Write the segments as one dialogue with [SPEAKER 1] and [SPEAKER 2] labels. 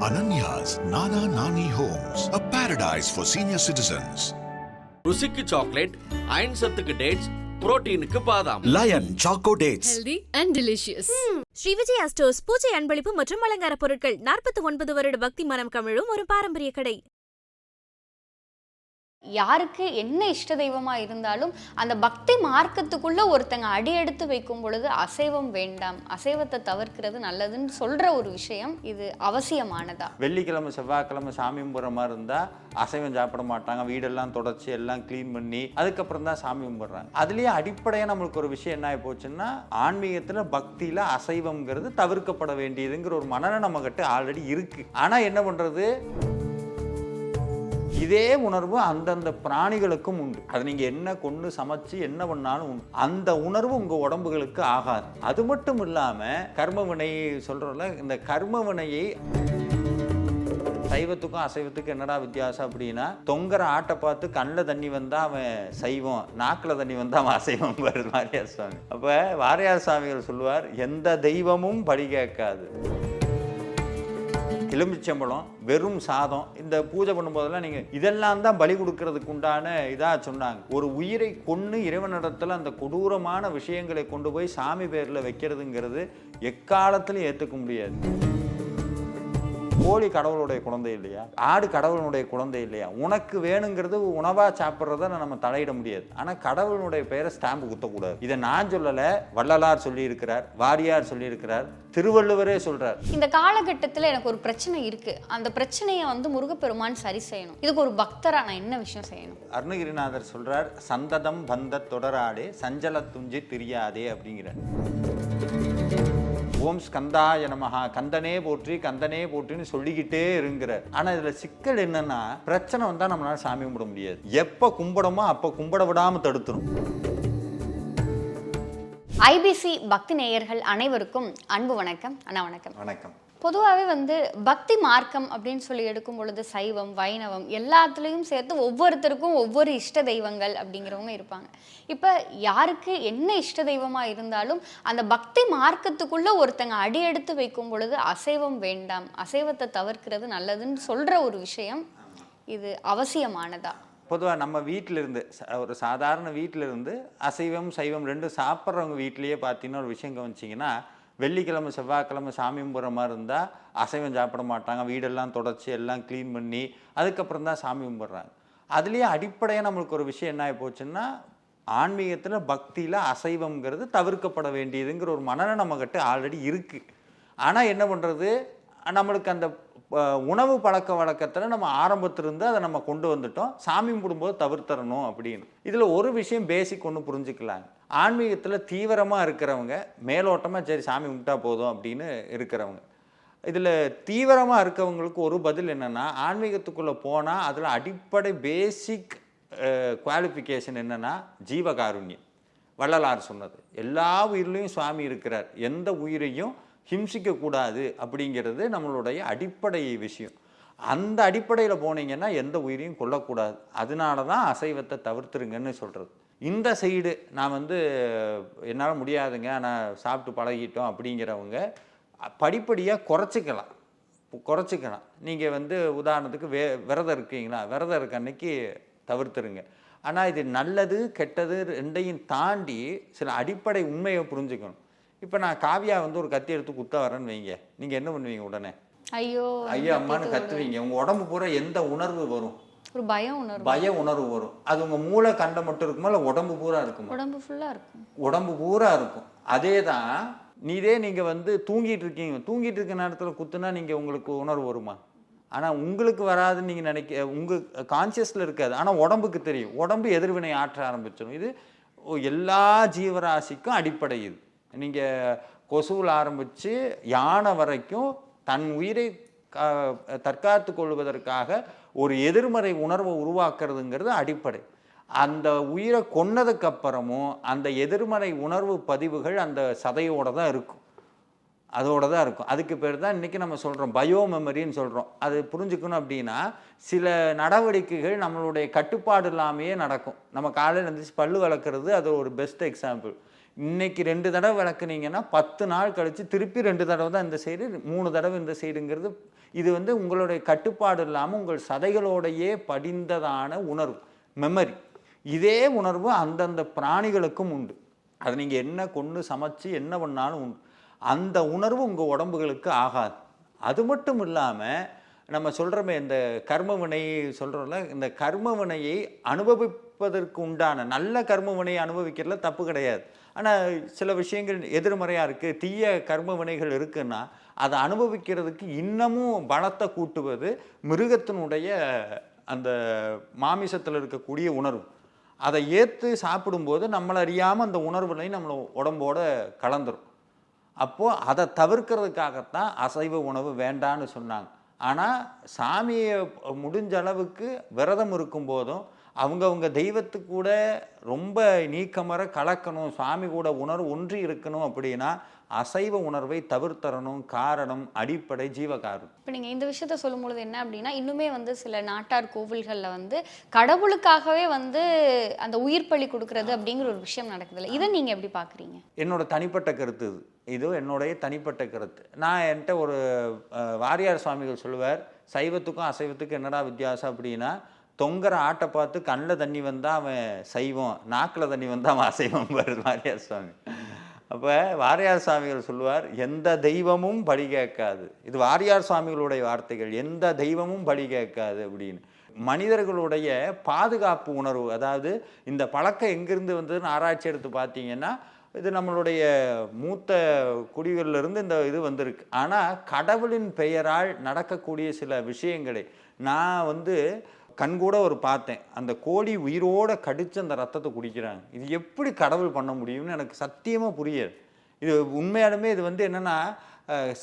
[SPEAKER 1] Ananya's Nana Nani Homes, a paradise for senior citizens.
[SPEAKER 2] ருசிக்கு chocolate iron சத்துக்கு dates புரோட்டீனுக்கு பாதாம்
[SPEAKER 3] Lion choco dates
[SPEAKER 4] healthy and delicious.
[SPEAKER 5] Sri Vijaya stores பூஜை அன்பளிப்பு மற்றும் அலங்கார பொருட்கள் நாற்பத்தி ஒன்பது வருட பக்தி மனம் கமிழும் ஒரு பாரம்பரிய கடை
[SPEAKER 6] யாருக்கு என்ன இஷ்ட தெய்வமாக இருந்தாலும் அந்த பக்தி மார்க்கத்துக்குள்ளே ஒருத்தங்க அடி எடுத்து வைக்கும் பொழுது அசைவம் வேண்டாம் அசைவத்தை தவிர்க்கிறது நல்லதுன்னு சொல்கிற ஒரு விஷயம் இது அவசியமானதா?
[SPEAKER 7] வெள்ளிக்கிழமை செவ்வாய்க்கிழமை சாமி கும்பிட்ற மாதிரி இருந்தால் அசைவம் சாப்பிட மாட்டாங்க. வீடெல்லாம் தொடச்சி எல்லாம் க்ளீன் பண்ணி அதுக்கப்புறம் தான் சாமி கும்பிட்றாங்க. அதுலேயே அடிப்படையாக நம்மளுக்கு ஒரு விஷயம் என்ன ஆகி போச்சுன்னா ஆன்மீகத்தில் பக்தியில் அசைவம்ங்கிறது தவிர்க்கப்பட வேண்டியதுங்கிற ஒரு மனநிலை நம்மகிட்ட ஆல்ரெடி இருக்குது ஆனால் என்ன பண்ணுறது இதே உணர்வு அந்தந்த பிராணிகளுக்கும் உண்டு. அது நீங்கள் என்ன கொண்டு சமைச்சு என்ன பண்ணாலும் உண்டு. அந்த உணர்வு உங்கள் உடம்புகளுக்கு ஆகாது. அது மட்டும் இல்லாமல் கர்ம வினை சொல்கிறோம்ல இந்த கர்ம வினையை சைவத்துக்கும் அசைவத்துக்கும் என்னடா வித்தியாசம் அப்படின்னா தொங்குற ஆட்டை பார்த்து கண்ணில் தண்ணி வந்தால் அவன் சைவம் நாக்கில் தண்ணி வந்தால் அவன் அசைவம் பாரு வாரியார் சுவாமி. அப்போ வாரியார் சுவாமிகள் சொல்லுவார் எந்த தெய்வமும் படி கேட்காது. எலுமிச்சம்பழம் வெறும் சாதம் இந்த பூஜை பண்ணும்போதெல்லாம் நீங்கள் இதெல்லாம் தான் பலி கொடுக்கறதுக்கு உண்டான இதாக சொன்னாங்க. ஒரு உயிரை கொன்று இறைவனிடத்தில் அந்த கொடூரமான விஷயங்களை கொண்டு போய் சாமி பேரில் வைக்கிறதுங்கிறது எக்காலத்திலும் ஏற்றுக்க முடியாது. கோழி கடவுளுடைய குழந்தை இல்லையா? ஆடு கடவுளுடைய குழந்தை இல்லையா? உனக்கு வேணுங்கிறது உணவா சாப்பிட்றத நம்ம தலையிட முடியாது. ஆனா கடவுளுடைய பெயரை ஸ்டாம்பு குத்தக்கூடாது. இதை நான் சொல்லலை வள்ளலார் சொல்லியிருக்கிறார் வாரியார் சொல்லியிருக்கிறார் திருவள்ளுவரே சொல்றார்.
[SPEAKER 6] இந்த காலகட்டத்தில் எனக்கு ஒரு பிரச்சனை இருக்கு. அந்த பிரச்சனையை வந்து முருகப்பெருமான் சரி செய்யணும். இதுக்கு ஒரு பக்தரா நான் என்ன விஷயம் செய்யணும்?
[SPEAKER 7] அருணகிரிநாதர் சொல்றார் சந்ததம் பந்த தொடராடே சஞ்சல துஞ்சி திரியாதே அப்படிங்கிறார். ஓம் ஸ்கந்தாய நமஹா கந்தனே போற்றி கந்தனே போற்றின்னு சொல்லிக்கிட்டே இருங்கிறார். ஆனா இதுல சிக்கல் என்னன்னா பிரச்சனை வந்தா நம்மளால சாமி கும்பிட முடியாது. எப்ப கும்பிடமோ அப்ப கும்பிட விடாம தடுத்துரும்.
[SPEAKER 6] ஐபிசி பக்தி நேயர்கள் அனைவருக்கும் அன்பு வணக்கம் அண்ணா வணக்கம்.
[SPEAKER 7] வணக்கம்.
[SPEAKER 6] பொதுவாகவே வந்து பக்தி மார்க்கம் அப்படின்னு சொல்லி எடுக்கும் பொழுது சைவம் வைணவம் எல்லாத்துலேயும் சேர்த்து ஒவ்வொருத்தருக்கும் ஒவ்வொரு இஷ்ட தெய்வங்கள் அப்படிங்கிறவங்க இருப்பாங்க. இப்போ யாருக்கு என்ன இஷ்ட தெய்வமாக இருந்தாலும் அந்த பக்தி மார்க்கத்துக்குள்ளே ஒருத்தங்க அடி எடுத்து வைக்கும் பொழுது அசைவம் வேண்டாம் அசைவத்தை தவிர்க்கிறது நல்லதுன்னு சொல்கிற ஒரு விஷயம் இது அவசியமானதா?
[SPEAKER 7] பொதுவாக நம்ம வீட்டிலிருந்து ச- ஒரு சாதாரண வீட்டிலிருந்து அசைவம் சைவம் ரெண்டும் சாப்பிட்றவங்க வீட்டிலேயே பார்த்தீங்கன்னா ஒரு விஷயம் கவனிச்சிங்கன்னா வெள்ளிக்கிழமை செவ்வாய்க்கிழமை சாமி கும்பிட்ற மாதிரி இருந்தால் அசைவம் சாப்பிட மாட்டாங்க. வீடெல்லாம் தொடச்சி எல்லாம் க்ளீன் பண்ணி அதுக்கப்புறம் தான் சாமி கும்பிட்றாங்க. அதுலேயே அடிப்படையாக நம்மளுக்கு ஒரு விஷயம் என்ன ஆகி போச்சுன்னா ஆன்மீகத்தில் பக்தியில் அசைவம்ங்கிறது தவிர்க்கப்பட வேண்டியதுங்கிற ஒரு மனநிலை நம்மக்கிட்ட ஆல்ரெடி இருக்குது ஆனால் என்ன பண்ணுறது நம்மளுக்கு அந்த உணவு பழக்க வழக்கத்தில் நம்ம ஆரம்பத்திலிருந்து அதை நம்ம கொண்டு வந்துட்டோம். சாமி கும்பிடும்போது தவிர்த்தரணும் அப்படின்னு. இதில் ஒரு விஷயம் பேசிக் ஒன்று புரிஞ்சுக்கலாங்க. ஆன்மீகத்தில் தீவிரமாக இருக்கிறவங்க மேலோட்டமாக சரி சாமி கும்பிட்டா போதும் அப்படின்னு இருக்கிறவங்க. இதில் தீவிரமாக இருக்கவங்களுக்கு ஒரு பதில் என்னென்னா ஆன்மீகத்துக்குள்ளே போனால் அதில் அடிப்படை பேசிக் குவாலிஃபிகேஷன் என்னென்னா ஜீவகாருண்யம். வள்ளலார் சொன்னது. எல்லா உயிர்லேயும் சுவாமி இருக்கிறார். எந்த உயிரையும் ஹிம்சிக்கக்கூடாது அப்படிங்கிறது நம்மளுடைய அடிப்படை விஷயம். அந்த அடிப்படையில் போனீங்கன்னா எந்த உயிரையும் கொல்லக்கூடாது. அதனால தான் அசைவத்தை தவிர்த்துருங்கன்னு சொல்கிறது இந்த சைடு நான் வந்து என்னால் முடியாதுங்க. நான் சாப்பிட்டு பழகிட்டோம் அப்படிங்கிறவங்க படிப்படியாக குறைச்சிக்கலாம். குறைச்சிக்கலாம். நீங்கள் வந்து உதாரணத்துக்கு வே விரதம் இருக்கீங்களா? விரதம் இருக்க அன்னைக்கு தவிர்த்துருங்க. ஆனால் இது நல்லது கெட்டது ரெண்டையும் தாண்டி சில அடிப்படை உண்மையை புரிஞ்சுக்கணும். இப்போ நான் காவியா வந்து ஒரு கத்தி எடுத்து குத்த வரேன்னு வைங்க. நீங்கள் என்ன பண்ணுவீங்க உடனே?
[SPEAKER 6] ஐயோ
[SPEAKER 7] ஐயோ அம்மான்னு கத்துவீங்க. உங்கள் உடம்பு பூரா எந்த உணர்வு வரும்?
[SPEAKER 6] ஒரு பயம் உணர்வு.
[SPEAKER 7] பய உணர்வு வரும். அது உங்கள் மூளை கண்ட மட்டும் இருக்குமா இல்லை உடம்பு பூரா இருக்குமா?
[SPEAKER 6] உடம்பு ஃபுல்லாக இருக்கும்.
[SPEAKER 7] உடம்பு பூரா இருக்கும். அதே தான் நீதே நீங்கள் வந்து தூங்கிட்டு இருக்கீங்க. தூங்கிட்டு இருக்க நேரத்தில் குத்துனா நீங்கள் உங்களுக்கு உணர்வு வருமா? ஆனால் உங்களுக்கு வராதுன்னு நீங்கள் நினைக்க உங்கள் கான்சியஸில் இருக்காது. ஆனால் உடம்புக்கு தெரியும். உடம்பு எதிர்வினை ஆற்ற ஆரம்பிச்சிடும். இது எல்லா ஜீவராசிக்கும் அடிப்படை இது. நீங்கள் கொசுவில் ஆரம்பித்து யானை வரைக்கும் தன் உயிரை தற்காத்து கொள்வதற்காக ஒரு எதிர்மறை உணர்வை உருவாக்குறதுங்கிறது அடிப்படை. அந்த உயிரை கொன்னதுக்கு அப்புறமும் அந்த எதிர்மறை உணர்வு பதிவுகள் அந்த சதையோட தான் இருக்கும். அதோட தான் இருக்கும். அதுக்கு பேர் தான் இன்றைக்கி நம்ம சொல்கிறோம் பயோ மெமரின்னு சொல்கிறோம் அது புரிஞ்சுக்கணும் அப்படின்னா சில நடவடிக்கைகள் நம்மளுடைய கட்டுப்பாடு இல்லாமையே நடக்கும். நம்ம காலையில் எழுந்திரிச்சு பல்லு வளர்க்குறது அது ஒரு பெஸ்ட் எக்ஸாம்பிள் இன்னைக்கு ரெண்டு தடவை விளக்குனீங்கன்னா பத்து நாள் கழித்து திருப்பி ரெண்டு தடவை தான் இந்த சைடு மூணு தடவை இந்த சைடுங்கிறது இது வந்து உங்களுடைய கட்டுப்பாடு இல்லாமல் உங்கள் சதைகளோடையே படிந்ததான உணர்வு மெமரி இதே உணர்வு அந்தந்த பிராணிகளுக்கும் உண்டு. அது நீங்கள் என்ன கொண்டு சமைச்சு என்ன பண்ணாலும் உண்டு. அந்த உணர்வு உங்கள் உடம்புகளுக்கு ஆகாது. அது மட்டும் இல்லாமல் நம்ம சொல்கிறோமே இந்த கர்ம வினை சொல்கிறோம்ல இந்த கர்ம வினையை அனுபவிப்பதற்கு உண்டான நல்ல கர்ம வினையை அனுபவிக்கிறதுல தப்பு கிடையாது. ஆனால் சில விஷயங்கள் எதிர்மறையாக இருக்குது தீய கர்ம வினைகள் இருக்குன்னா அதை அனுபவிக்கிறதுக்கு இன்னமும் பலத்தை கூட்டுவது மிருகத்தினுடைய அந்த மாமிசத்தில் இருக்கக்கூடிய உணர்வு. அதை ஏற்று சாப்பிடும்போது நம்மளை அறியாமல் அந்த உணர்வுகளை நம்மளை உடம்போட கலந்துரும். அப்போது அதை தவிர்க்கிறதுக்காகத்தான் அசைவ உணவு வேண்டான்னு சொன்னாங்க. ஆனால் சாமியை முடிஞ்ச அளவுக்கு விரதம் இருக்கும்போதும் அவங்கவங்க தெய்வத்துக்கு கூட ரொம்ப நீக்கமர கலக்கணும் சாமி கூட உணர்வு ஒன்றி இருக்கணும் அப்படின்னா அசைவ உணர்வை தவிர்த்தரணும் காரணம் அடிப்படை ஜீவகாரணம்.
[SPEAKER 6] இப்போ நீங்கள் இந்த விஷயத்த சொல்லும்பொழுது என்ன அப்படின்னா இன்னுமே வந்து சில நாட்டார் கோவில்களில் வந்து கடவுளுக்காகவே வந்து அந்த உயிர் பலி கொடுக்கறது அப்படிங்கிற ஒரு விஷயம் நடக்குதுல்ல இதை நீங்கள் எப்படி பார்க்குறீங்க
[SPEAKER 7] என்னோட தனிப்பட்ட கருத்து இது. இது என்னுடைய தனிப்பட்ட கருத்து. நான் என்கிட்ட ஒரு வாரியார் சுவாமிகள் சொல்லுவார் சைவத்துக்கும் அசைவத்துக்கும் என்னடா வித்தியாசம் அப்படின்னா தொங்குற ஆட்டை பார்த்து கண்ணில் தண்ணி வந்தால் அவன் சைவம் நாக்கில் தண்ணி வந்தால் அவன் அசைவம் வாரியார் சுவாமி. அப்போ வாரியார் சுவாமிகள் சொல்லுவார் எந்த தெய்வமும் பலி கேட்காது. இது வாரியார் சுவாமிகளுடைய வார்த்தைகள் எந்த தெய்வமும் பலி கேட்காது அப்படின்னு. மனிதர்களுடைய பாதுகாப்பு உணர்வு அதாவது இந்த பழக்கம் எங்கிருந்து வந்ததுன்னு ஆராய்ச்சி எடுத்து பார்த்தீங்கன்னா இது நம்மளுடைய மூத்த குடிகளிலிருந்து இந்த இது வந்திருக்கு. ஆனால் கடவுளின் பெயரால் நடக்கக்கூடிய சில விஷயங்களை நான் வந்து கண்கூட ஒரு பார்த்தேன். அந்த கோழி உயிரோட கடித்து அந்த ரத்தத்தை குடிக்கிறாங்க. இது எப்படி கடவுள் பண்ண முடியும்னு எனக்கு சத்தியமாக புரியாது இது உண்மையாலுமே இது வந்து என்னென்னா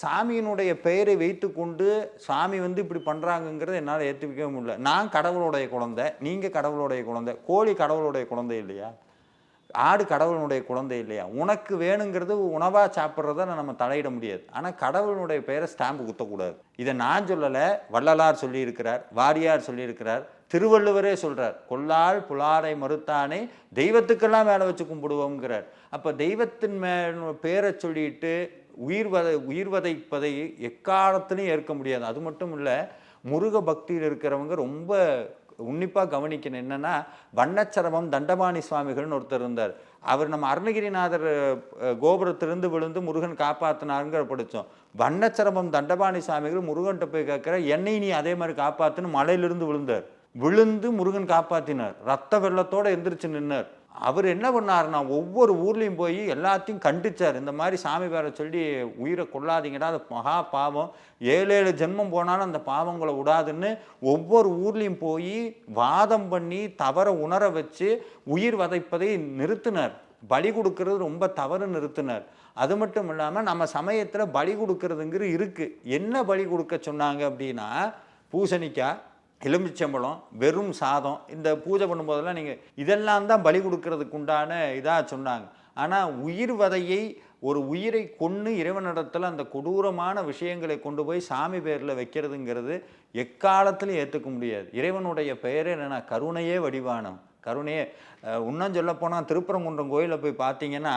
[SPEAKER 7] சாமியினுடைய பெயரை வைத்துக்கொண்டு சாமி வந்து இப்படி பண்ணுறாங்கங்கிறத என்னால் ஏற்றுக்கவே முடியல. நான் கடவுளுடைய குழந்தை நீங்கள் கடவுளுடைய குழந்தை கோழி கடவுளுடைய குழந்தை இல்லையா? ஆடு கடவுளுடைய குழந்தை இல்லையா? உனக்கு வேணுங்கிறது உணவாக சாப்பிட்றத நம்ம தலையிட முடியாது. ஆனால் கடவுளுடைய பெயரை ஸ்டாம்பு குத்தக்கூடாது. இதை நான் சொல்லலை வள்ளலார் சொல்லியிருக்கிறார் வாரியார் சொல்லியிருக்கிறார் திருவள்ளுவரே சொல்கிறார் கொல்லால் புலாரை மறுத்தானே தெய்வத்துக்கெல்லாம் வேலை வச்சு கும்பிடுவோங்கிறார் அப்போ தெய்வத்தின் மே பேரை சொல்லிட்டு உயிர் வதை உயிர் வதைப்பதை எக்காலத்துலையும் ஏற்க முடியாது. அது மட்டும் இல்லை முருக பக்தியில் இருக்கிறவங்க ரொம்ப உன்னிப்பாக கவனிக்கணும். என்னென்னா வண்ணச்சரமம் தண்டபாணி சுவாமிகள்னு ஒருத்தர் இருந்தார். அவர் நம்ம அருணகிரிநாதர் கோபுரத்திலிருந்து விழுந்து முருகன் காப்பாற்றினாருங்கிற படித்தோம் வண்ணச்சரமம் தண்டபாணி சுவாமிகள் முருகன்கிட்ட போய் கேட்குற என்னை நீ அதே மாதிரி காப்பாற்றுன்னு மலையிலிருந்து விழுந்தார். விழுந்து முருகன் காப்பாற்றினார் ரத்த வெள்ளத்தோடு எந்திரிச்சு நின்னார். அவர் என்ன பண்ணாருன்னா ஒவ்வொரு ஊர்லேயும் போய் எல்லாத்தையும் கண்டிச்சார். இந்த மாதிரி சாமி பேரை சொல்லி உயிரை கொள்ளாதீங்கடா அது மகா பாவம். ஏழு ஏழு ஜென்மம் போனாலும் அந்த பாவங்களை விடாதுன்னு ஒவ்வொரு ஊர்லேயும் போய் வாதம் பண்ணி தவற உணர வச்சு உயிர் வதைப்பதை நிறுத்தினார். பலி கொடுக்கறது ரொம்ப தவறு நிறுத்தினார். அது மட்டும் இல்லாமல் நம்ம சமயத்தில் பலி கொடுக்கறதுங்கிறது இருக்குது என்ன பலி கொடுக்க சொன்னாங்க அப்படின்னா பூசணிக்காய் எலுமிச்சம்பழம் வெறும் சாதம் இந்த பூஜை பண்ணும்போதெல்லாம் நீங்கள் இதெல்லாம் தான் பலி கொடுக்கறதுக்கு உண்டான இதாக சொன்னாங்க. ஆனால் உயிர் வதையை ஒரு உயிரை கொன்று இறைவனிடத்தில் அந்த கொடூரமான விஷயங்களை கொண்டு போய் சாமி பேரில் வைக்கிறதுங்கிறது எக்காலத்திலும் ஏற்றுக்க முடியாது. இறைவனுடைய பெயரே என்னென்னா கருணையே வடிவானம் கருணையே இன்னும் சொல்லப்போனால் திருப்பரங்குன்றம் கோயிலில் போய் பார்த்தீங்கன்னா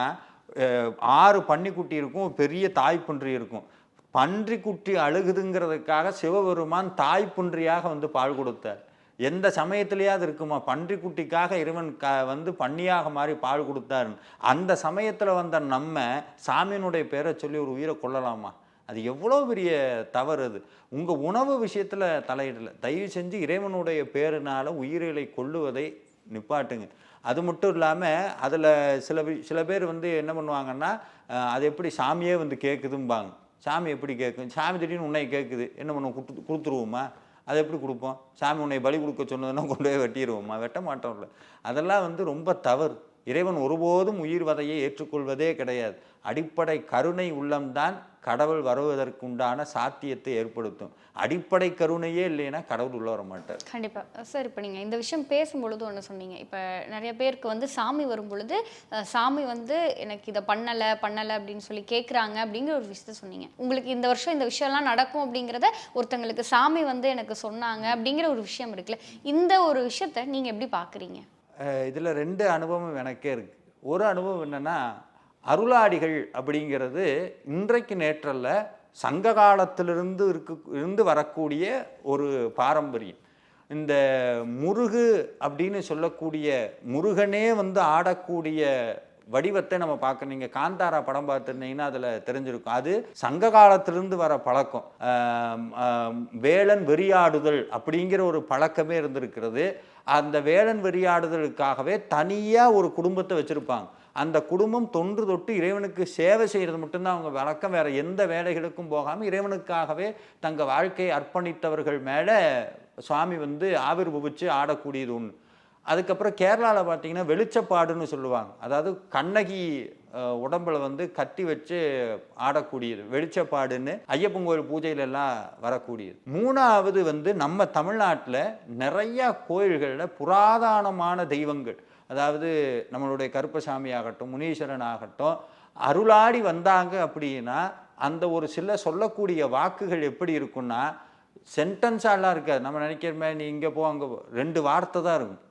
[SPEAKER 7] ஆறு பன்னிக்குட்டி இருக்கும் பெரிய தாய்ப்புன்றி இருக்கும். பன்றிக்குட்டி அழுகுதுங்கிறதுக்காக சிவபெருமான் தாய் புன்றியாக வந்து பால் கொடுத்தார். எந்த சமயத்திலேயாவது இருக்குமா? பன்றிக்குட்டிக்காக இறைவன் க வந்து பன்னியாக மாறி பால் கொடுத்தாருன்னு. அந்த சமயத்தில் வந்த நம்ம சாமியினுடைய பேரை சொல்லி ஒரு உயிரை கொள்ளலாமா அது எவ்வளோ பெரிய தவறு அது. உங்கள் உணவு விஷயத்தில் தலையிடலை. தயவு செஞ்சு இறைவனுடைய பேருனால் உயிர்களை கொள்ளுவதை நிப்பாட்டுங்க. அது மட்டும் இல்லாமல் அதில் சில சில பேர் வந்து என்ன பண்ணுவாங்கன்னா அது எப்படி சாமியே வந்து கேட்குதும்பாங்க சாமி எப்படி கேட்கும்? சாமி திடீர்னு உன்னை கேட்குது. என்ன பண்ணுவோம்? கொடுத்து கொடுத்துருவோமா? அதை எப்படி கொடுப்போம்? சாமி உன்னை பலி கொடுக்க சொன்னதுன்னா கொண்டு போய் வெட்டிடுவோமா வெட்ட மாட்டோம்ல அதெல்லாம் வந்து ரொம்ப தவறு. இறைவன் ஒருபோதும் உயிர் வதையை ஏற்றுக்கொள்வதே கிடையாது. அடிப்படை கருணை உள்ளம்தான் கடவுள் வருவதற்குண்டான சாத்தியத்தை ஏற்படுத்தும். அடிப்படை கருணையே இல்லைன்னா கடவுள் உள்ள வர மாட்டார்
[SPEAKER 6] கண்டிப்பா. சார் இப்போ நீங்க இந்த விஷயம் பேசும்பொழுது ஒன்று சொன்னீங்க. இப்போ நிறைய பேருக்கு வந்து சாமி வரும் பொழுது சாமி வந்து எனக்கு இதை பண்ணலை பண்ணலை அப்படின்னு சொல்லி கேட்குறாங்க அப்படிங்கிற ஒரு விஷயத்த சொன்னீங்க. உங்களுக்கு இந்த வருஷம் இந்த விஷயம்லாம் நடக்கும் அப்படிங்கிறத ஒருத்தங்களுக்கு சாமி வந்து எனக்கு சொன்னாங்க அப்படிங்கிற ஒரு விஷயம் இருக்குல்ல. இந்த ஒரு விஷயத்த நீங்க எப்படி பார்க்குறீங்க
[SPEAKER 7] இதில் ரெண்டு அனுபவம் எனக்கே இருக்குது ஒரு அனுபவம் என்னென்னா அருளாடிகள் அப்படிங்கிறது இன்றைக்கு நேற்றல்ல சங்க காலத்திலிருந்து இருக்கு இருந்து வரக்கூடிய ஒரு பாரம்பரியம். இந்த முருகு அப்படின்னு சொல்லக்கூடிய முருகனே வந்து ஆடக்கூடிய வடிவத்தை நம்ம பார்க்க நீங்கள் காந்தாரா படம் பார்த்துருந்தீங்கன்னா அதில் தெரிஞ்சிருக்கும். அது சங்க காலத்திலிருந்து வர பழக்கம். வேளன் வெறியாடுதல் அப்படிங்கிற ஒரு பழக்கமே இருந்திருக்கிறது. அந்த வேலன் வெறியாடுதலுக்காகவே தனியாக ஒரு குடும்பத்தை வச்சுருப்பாங்க. அந்த குடும்பம் தொன்று தொட்டு இறைவனுக்கு சேவை செய்கிறது மட்டும்தான். அவங்க வழக்கம் வேறு எந்த வேலைகளுக்கும் போகாமல் இறைவனுக்காகவே தங்கள் வாழ்க்கையை அர்ப்பணித்தவர்கள் மேலே சுவாமி வந்து ஆவிர் புபிச்சு ஆடக்கூடியது ஒன்று அதுக்கப்புறம் கேரளாவில் பார்த்தீங்கன்னா வெளிச்சப்பாடுன்னு சொல்லுவாங்க. அதாவது கண்ணகி உடம்பில் உடம்புல வந்து கத்தி வச்சு ஆடக்கூடியது வெளிச்சப்பாடுன்னு ஐயப்பன் கோயில் பூஜையிலெல்லாம் வரக்கூடியது. மூணாவது வந்து நம்ம தமிழ்நாட்டில் நிறையா கோயில்களில் புராதனமான தெய்வங்கள். அதாவது நம்மளுடைய கருப்பசாமி ஆகட்டும் முனீஸ்வரன் ஆகட்டும் அருளாடி வந்தாங்க அப்படின்னா அந்த ஒரு சில சொல்லக்கூடிய வாக்குகள் எப்படி இருக்குன்னா சென்டென்ஸாலாம் இருக்காது. நம்ம நினைக்கிற மாதிரி நீ இங்கே போ அங்கே போ. ரெண்டு வார்த்தை தான் இருக்கும்.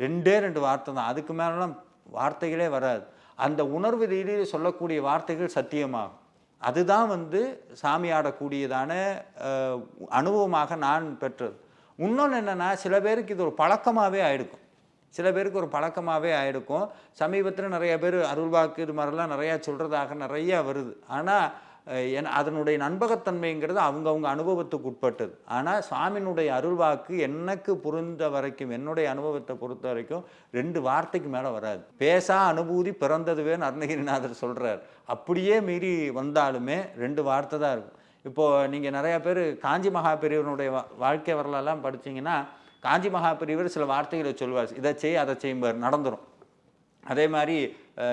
[SPEAKER 7] ரெண்டே ரெண்டு வார்த்தை தான். அதுக்கு மேலாம் வார்த்தைகளே வராது. அந்த உணர்வு ரீதியில் சொல்லக்கூடிய வார்த்தைகள் சத்தியமாகும். அதுதான் வந்து சாமி ஆடக்கூடியதான அனுபவமாக நான் பெற்றது. இன்னொன்று என்னென்னா சில பேருக்கு இது ஒரு பழக்கமாகவே ஆயிடுக்கும் சில பேருக்கு ஒரு பழக்கமாகவே ஆகிருக்கும் சமீபத்தில் நிறைய பேர் அருள்வாக்கு இது மாதிரிலாம் நிறையா சொல்கிறதாக நிறையா வருது. ஆனால் என் அதனுடைய நண்பகத்தன்மைங்கிறது அவங்கவுங்க அனுபவத்துக்கு உட்பட்டது. ஆனால் சுவாமியினுடைய அருள்வாக்கு எனக்கு புரிந்த வரைக்கும் என்னுடைய அனுபவத்தை பொறுத்த வரைக்கும் ரெண்டு வார்த்தைக்கு மேலே வராது. பேசா அனுபூதி பிறந்ததுவேன்னு அருணகிரிநாதர் சொல்கிறார் அப்படியே மீறி வந்தாலுமே ரெண்டு வார்த்தை தான் இருக்கும். இப்போது நீங்கள் நிறையா பேர் காஞ்சி மகா பெரியவனுடைய வா- வாழ்க்கை வரலாறுலாம் படிச்சீங்கன்னா காஞ்சி மகாபிரிவர் சில வார்த்தைகளை சொல்லுவார் இதை செய் அதை செய்யும்பார் நடந்துடும் அதே மாதிரி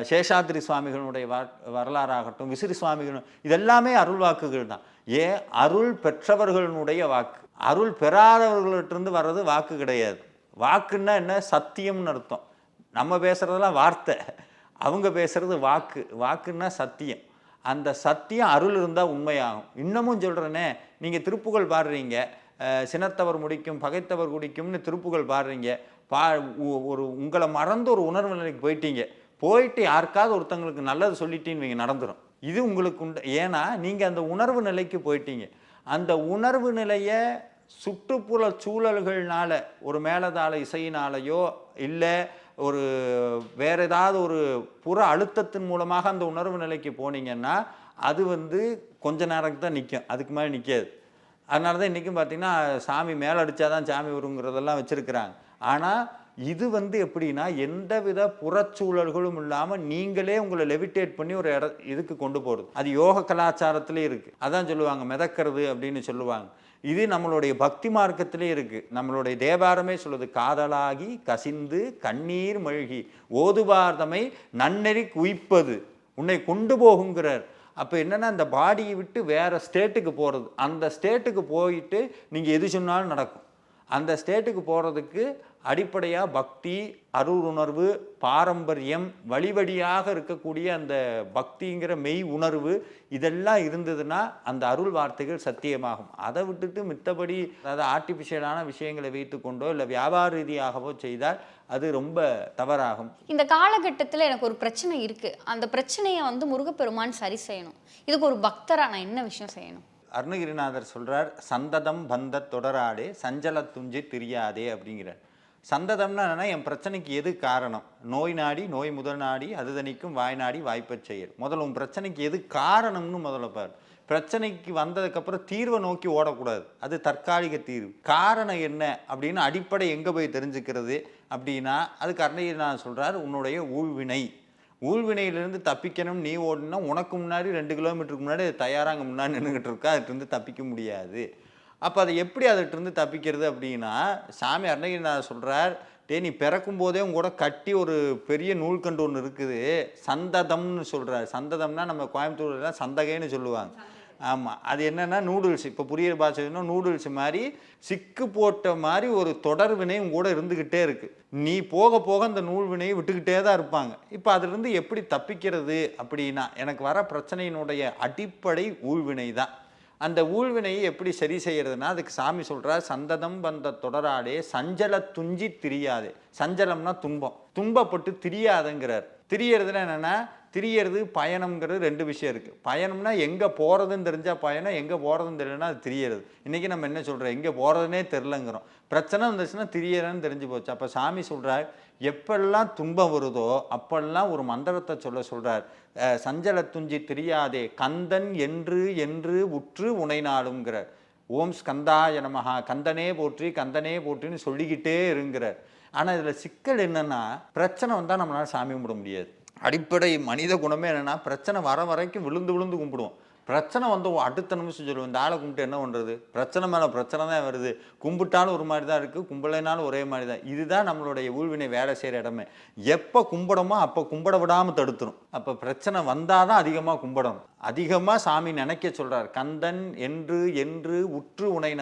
[SPEAKER 7] சேஷாத்ரி சுவாமிகளுடைய வா வரலாறாகட்டும் விசிறி சுவாமிகளும் இதெல்லாமே அருள் வாக்குகள் தான். ஏன் அருள் பெற்றவர்களுடைய வாக்கு. அருள் பெறாதவர்களிட்டிருந்து வர்றது வாக்கு கிடையாது. வாக்குன்னா என்ன? சத்தியம்னு அர்த்தம். நம்ம பேசுகிறதெல்லாம் வார்த்தை. அவங்க பேசுகிறது வாக்கு. வாக்குன்னா சத்தியம். அந்த சத்தியம் அருள் இருந்தால் உண்மையாகும். இன்னமும் சொல்கிறேனே நீங்கள் திருப்புகழ் பாடுறீங்க. சினத்தவர் முடிக்கும் பகைத்தவர் குடிக்கும்னு திருப்புகள் பாடுறீங்க. பா ஒரு உங்களை மறந்து ஒரு உணர்வு நிலைக்கு போயிட்டீங்க. போயிட்டு யாருக்காவது ஒருத்தங்களுக்கு நல்லது சொல்லிட்டீன்னு நீங்கள் நடந்துடும் இது உங்களுக்கு உண்டு. ஏன்னா நீங்கள் அந்த உணர்வு நிலைக்கு போயிட்டீங்க. அந்த உணர்வு நிலையை சுற்றுப்புற சூழல்கள்னால ஒரு மேலதாள இசையினாலேயோ இல்லை ஒரு வேற ஏதாவது ஒரு புற அழுத்தத்தின் மூலமாக அந்த உணர்வு நிலைக்கு போனீங்கன்னா அது வந்து கொஞ்ச நேரம் தான் நிற்கும் அதுக்கு மேலே நிற்காது அதனால தான் இன்றைக்கும் பார்த்தீங்கன்னா சாமி மேலே அடித்தாதான் சாமி வருங்கிறதெல்லாம் வச்சுருக்கிறாங்க. ஆனால் இது வந்து எப்படின்னா எந்தவித புறச்சூழல்களும் இல்லாமல் நீங்களே உங்களை லெவிட்டேட் பண்ணி ஒரு இட இதுக்கு கொண்டு போகிறது அது யோக கலாச்சாரத்திலே இருக்குது அதான் சொல்லுவாங்க மிதக்கிறது அப்படின்னு சொல்லுவாங்க. இது நம்மளுடைய பக்தி மார்க்கத்திலே இருக்குது நம்மளுடைய தேவாரமே சொல்லுது காதலாகி கசிந்து கண்ணீர் மழ்கி ஓதுவார்தமை நன்னெறி குவிப்பது உன்னை கொண்டு போகுங்கிறார். அப்போ என்னென்னா அந்த பாடியை விட்டு வேறு ஸ்டேட்டுக்கு போகிறது அந்த ஸ்டேட்டுக்கு போயிட்டு நீங்கள் எது சொன்னாலும் நடக்கும். அந்த ஸ்டேட்டுக்கு போகிறதுக்கு அடிப்படையாக பக்தி அருளுணர்வு பாரம்பரியம் வழி வழியாக இருக்கக்கூடிய அந்த பக்திங்கிற மெய் உணர்வு இதெல்லாம் இருந்ததுன்னா அந்த அருள் வார்த்தைகள் சத்தியமாகும். அதை விட்டுட்டு மித்தபடி அதாவது ஆர்டிஃபிஷியலான விஷயங்களை வைத்துக்கொண்டோ இல்லை வியாபார ரீதியாகவோ செய்தால் அது ரொம்ப தவறாகும்.
[SPEAKER 6] இந்த காலகட்டத்தில் எனக்கு ஒரு பிரச்சனை இருக்கு. அந்த பிரச்சனையை வந்து முருகப்பெருமான் சரி செய்யணும். இதுக்கு ஒரு பக்தரா நான் என்ன விஷயம் செய்யணும்?
[SPEAKER 7] அருணகிரிநாதர் சொல்றார் சந்ததம் பந்த தொடராடே சஞ்சல துஞ்சி திரியாதே அப்படிங்கிறார். சந்ததம்னா என்னன்னா என் பிரச்சனைக்கு எது காரணம்? நோய் நாடி நோய் முதல் நாடி அது தணிக்கும் வாய் நாடி வாய்ப்பச் செயல். முதல்ல உன் பிரச்சனைக்கு எது காரணம்னு முதல்ல பாரு. பிரச்சனைக்கு வந்ததுக்கப்புறம் தீர்வை நோக்கி ஓடக்கூடாது. அது தற்காலிக தீர்வு. காரணம் என்ன அப்படின்னு அடிப்படை எங்கே போய் தெரிஞ்சுக்கிறது அப்படின்னா அது அதுக்கு நான் சொல்கிறார் உன்னுடைய ஊழ்வினை. ஊழ்வினையிலிருந்து தப்பிக்கணும். நீ ஓடினா உனக்கு முன்னாடி ரெண்டு கிலோமீட்டருக்கு முன்னாடி அது தயாராக முன்னாடி நின்றுக்கிட்டு இருக்கா? அதுலேருந்து தப்பிக்க முடியாது. அப்போ அதை எப்படி அதுகிட்டருந்து தப்பிக்கிறது அப்படின்னா சாமி அருணகிரிநாதர் சொல்கிறார் டே நீ பிறக்கும் போதே உங்க கூட கட்டி ஒரு பெரிய நூல்கண்டு ஒன்று இருக்குது. சந்ததம்னு சொல்கிறார் சந்ததம்னா நம்ம கோயம்புத்தூர்ல சந்தகைன்னு சொல்லுவாங்க. ஆமாம் அது என்னென்னா நூடுல்ஸ். இப்போ புரிய பாஷைன்னா நூடுல்ஸ் மாதிரி சிக்கு போட்ட மாதிரி ஒரு தொடர் வினையும் கூட இருந்துக்கிட்டே இருக்குது நீ போக போக அந்த நூல் வினையை விட்டுக்கிட்டே தான் இருப்பாங்க. இப்போ அதுலேருந்து எப்படி தப்பிக்கிறது அப்படின்னா எனக்கு வர பிரச்சனையினுடைய அடிப்படை ஊழ்வினை தான் அந்த ஊழ்வினையை எப்படி சரி செய்கிறதுனா அதுக்கு சாமி சொல்கிறார் சந்ததம் வந்த தொடராடே சஞ்சல துஞ்சி திரியாது. சஞ்சலம்னா துன்பம். துன்பப்பட்டு திரியாதுங்கிறார். திரியறதுன்னா என்னென்னா திரியறது பயணம்ங்கிறது ரெண்டு விஷயம் இருக்குது பயணம்னா எங்கே போகிறதுன்னு தெரிஞ்சால் பயணம் எங்கே போகிறதுன்னு தெரியலனா அது திரியறது. இன்றைக்கி நம்ம என்ன சொல்கிறோம் எங்கே போகிறதுனே தெரிலங்கிறோம் பிரச்சனை வந்துச்சுன்னா திரியறன்னு தெரிஞ்சு போச்சு. அப்போ சாமி சொல்கிறார் எப்பெல்லாம் துன்பம் வருதோ அப்பெல்லாம் ஒரு மந்திரத்தை சொல்ல சொல்கிறார் சஞ்சல துஞ்சி தெரியாதே கந்தன் என்று என்று உற்று உனை நாளுங்கிறார் ஓம் ஸ்கந்தாய நமஹா கந்தனே போற்றி கந்தனே போற்றின்னு சொல்லிக்கிட்டே இருங்கிறார். ஆனால் இதில் சிக்கல் என்னென்னா பிரச்சனை வந்தால் நம்மளால் சாமி கும்பிட முடியாது. அடிப்படை மனித குணமே என்னென்னா பிரச்சனை வர வரைக்கும் விழுந்து விழுந்து கும்பிடுவோம். பிரச்சனை வந்து அடுத்த நிமிஷம் சொல்லுவோம் இந்த ஆளை கும்பிட்டு என்ன பண்ணுறது பிரச்சனை மேலே பிரச்சனை தான் வருது. கும்பிட்டாலும் ஒரு மாதிரி தான் இருக்குது கும்பலைனாலும் ஒரே மாதிரி தான். இதுதான் நம்மளுடைய ஊழ்வினை வேலை செய்கிற இடமே. எப்போ கும்பிடமோ அப்போ கும்பிட விடாமல் தடுத்துரும். அப்போ பிரச்சனை வந்தால் தான் அதிகமாக கும்பிடணும். அதிகமாக சாமி நினைக்க சொல்கிறார் கந்தன் என்று என்று உற்று உனை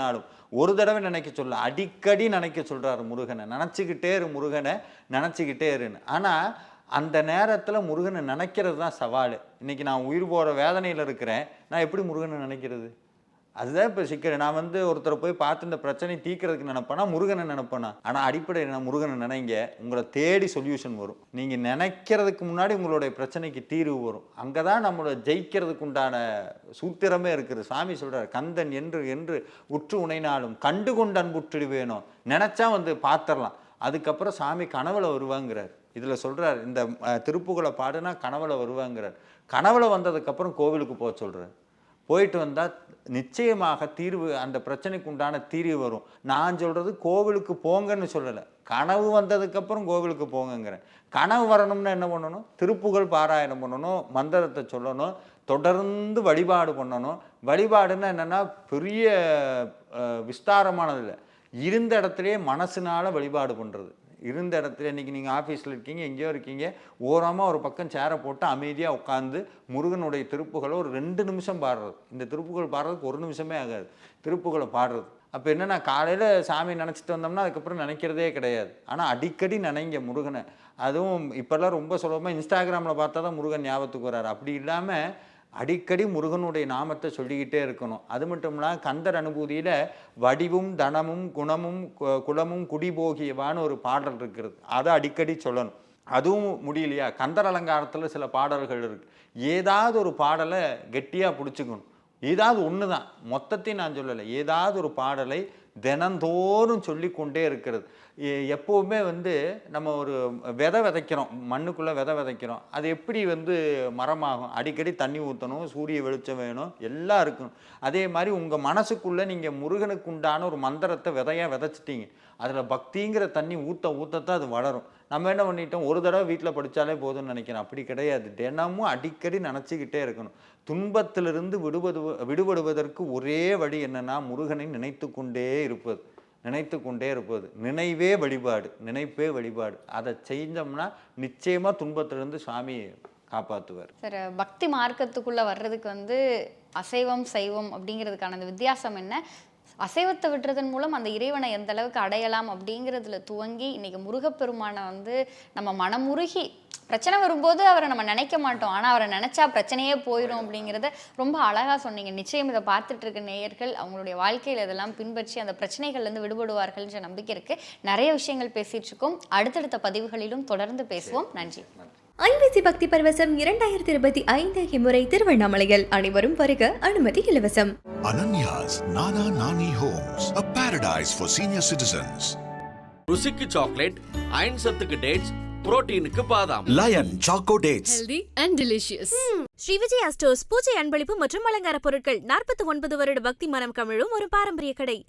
[SPEAKER 7] ஒரு தடவை நினைக்க சொல்ல அடிக்கடி நினைக்க சொல்கிறார் முருகனை. நினச்சிக்கிட்டே இரு முருகனை நினச்சிக்கிட்டே இருன்னு. ஆனால் அந்த நேரத்தில் முருகனை நினைக்கிறது தான் சவால். இன்றைக்கி நான் உயிர் போகிற வேதனையில் இருக்கிறேன். நான் எப்படி முருகனை நினைக்கிறது? அதுதான் இப்போ சிக்கல். நான் வந்து ஒருத்தரை போய் பார்த்து இந்த பிரச்சனை தீர்க்கறதுக்கு நினைப்பேனா? முருகனை நினைப்பேனா? ஆனால் அடிப்படையில் நான் முருகனை நினைங்க உங்களை தேடி சொல்யூஷன் வரும். நீங்கள் நினைக்கிறதுக்கு முன்னாடி உங்களுடைய பிரச்சனைக்கு தீர்வு வரும். அங்கே தான் நம்மளை ஜெயிக்கிறதுக்கு உண்டான சூத்திரமே இருக்குது. சாமி சொல்கிறார் கந்தன் என்று என்று உற்று உணைனாலும் கண்டு கொண்டு அன்புற்றிடுவேணும் நினச்சா வந்து பார்த்துடலாம். அதுக்கப்புறம் சாமி கனவுல வருவாங்கிறார். இதில் சொல்கிறார் இந்த திருப்புகளை பாடுனா கனவுல வருவாங்கிறார். கனவுல வந்ததுக்கப்புறம் கோவிலுக்கு போக சொல்கிறார் போயிட்டு வந்தால் நிச்சயமாக தீர்வு அந்த பிரச்சனைக்கு உண்டான தீர்வு வரும். நான் சொல்கிறது கோவிலுக்கு போங்கன்னு சொல்லலை. கனவு வந்ததுக்கப்புறம் கோவிலுக்கு போங்கங்கிறேன். கனவு வரணும்னா என்ன பண்ணணும்? திருப்புகழ் பாராயணம் பண்ணணும் மந்திரத்தை சொல்லணும் தொடர்ந்து வழிபாடு பண்ணணும். வழிபாடுன்னா என்னென்னா பெரிய விஸ்தாரமானது இல்லை. இருந்த இடத்துலையே மனசுனால் வழிபாடு பண்ணுறது இருந்த இடத்துல இன்றைக்கி நீங்கள் ஆஃபீஸில் இருக்கீங்க எங்கேயோ இருக்கீங்க ஓரமாக ஒரு பக்கம் சேரை போட்டு அமைதியாக உட்காந்து முருகனுடைய திருப்புகளை ஒரு ரெண்டு நிமிஷம் பாடுறது. இந்த திருப்புகள் பாடுறதுக்கு ஒரு நிமிஷமே ஆகாது. திருப்புகளை பாடுறது. அப்போ என்னன்னா காலையில் சாமி நினச்சிட்டு வந்தோம்னா அதுக்கப்புறம் நினைக்கிறதே கிடையாது. ஆனால் அடிக்கடி நினைங்க முருகனை. அதுவும் இப்போல்லாம் ரொம்ப சுலபமாக இன்ஸ்டாகிராமில் பார்த்தா தான் முருகன் ஞாபகத்துக்கு வராரு அப்படி இல்லாமல் அடிக்கடி முருகனுடைய நாமத்தை சொல்லிக்கிட்டே இருக்கணும். அது மட்டும் இல்லாமல் கந்தர் அனுபூதியில் வடிவும் தனமும் குணமும் கு- குலமும் குடிபோகியவான ஒரு பாடல் இருக்கிறது அதை அடிக்கடி சொல்லணும். அதுவும் முடியலையா? கந்தர் அலங்காரத்தில் சில பாடல்கள் இருக்கு. ஏதாவது ஒரு பாடலை கெட்டியாக பிடிச்சிக்கணும். ஏதாவது ஒன்று தான் மொத்தத்தையும் நான் சொல்லலை. ஏதாவது ஒரு பாடலை தினந்தோறும் சொல்லிக்கொண்டே இருக்கிறது. எப்போவுமே வந்து நம்ம ஒரு விதை விதைக்கிறோம் மண்ணுக்குள்ளே விதை விதைக்கிறோம். அது எப்படி வந்து மரமாகும்? அடிக்கடி தண்ணி ஊற்றணும் சூரிய வெளிச்சம் வேணும் எல்லாம் இருக்கணும். அதே மாதிரி உங்கள் மனசுக்குள்ளே நீங்கள் முருகனுக்கு உண்டான ஒரு மந்திரத்தை விதையாக விதைச்சிட்டீங்க. அதில் பக்திங்கிற தண்ணி ஊற்ற ஊற்றத்தான் அது வளரும். நம்ம என்ன பண்ணிட்டோம்? ஒரு தடவை வீட்டில் படித்தாலே போதும்னு நினைக்கிறோம் அப்படி கிடையாது. தினமும் அடிக்கடி நினச்சிக்கிட்டே இருக்கணும். துன்பத்திலிருந்து விடுபடு விடுபடுவதற்கு ஒரே வழி என்னென்னா முருகனை நினைத்து கொண்டே இருப்பது. நினைத்து கொண்டே இருப்பது. நினைவே வழிபாடு. நினைப்பே வழிபாடு. அதை செஞ்சோம்னா நிச்சயமாக துன்பத்திலிருந்து சுவாமி காப்பாற்றுவார்
[SPEAKER 6] சார் பக்தி மார்க்கத்துக்குள்ளே வர்றதுக்கு வந்து அசைவம் சைவம் அப்படிங்கிறதுக்கான அந்த வித்தியாசம் என்ன? அசைவத்தை விட்டுறதன் மூலம் அந்த இறைவனை எந்த அளவுக்கு அடையலாம் அப்படிங்கிறதுல துவங்கி இன்னைக்கு முருகப்பெருமானை வந்து நம்ம மனமுருகி பிரச்சனை வரும்போது அவரை நம்ம நினைக்க மாட்டோம். ஆனால் அவரை நினைச்சா பிரச்சனையே போயிடும் அப்படிங்கிறத ரொம்ப அழகாக சொன்னீங்க. நிச்சயம் இதை பார்த்துட்டு இருக்க நேயர்கள் அவங்களுடைய வாழ்க்கையில் இதெல்லாம் பின்பற்றி அந்த பிரச்சனைகள்லேருந்து விடுபடுவார்கள்ன்ற நம்பிக்கை இருக்குது நிறைய விஷயங்கள் பேசிகிட்டு இருக்கோம். அடுத்தடுத்த பதிவுகளிலும் தொடர்ந்து பேசுவோம். நன்றி.
[SPEAKER 3] ஐபிசி பக்தி பரவசம் இரண்டாயிரத்தி இருபத்தி ஐந்து இம்முறை திருவண்ணாமலையில் அனைவரும் வருக அனுமதி இலவசம்.
[SPEAKER 1] Ananya's Nana Nani Homes, a paradise for senior citizens.
[SPEAKER 2] ருசிக்கு சாக்லேட் அயன் சத்துக்கு டேட்ஸ் புரோட்டீனுக்கு பாதாம்.
[SPEAKER 4] Lion choco dates
[SPEAKER 8] healthy and delicious.
[SPEAKER 5] Sri Vijaya stores பூஜை அன்பளிப்பு மற்றும் அலங்கார பொருட்கள் நாற்பத்தி ஒன்பது வருட பக்தி மனம் கமிழும் ஒரு பாரம்பரிய கடை.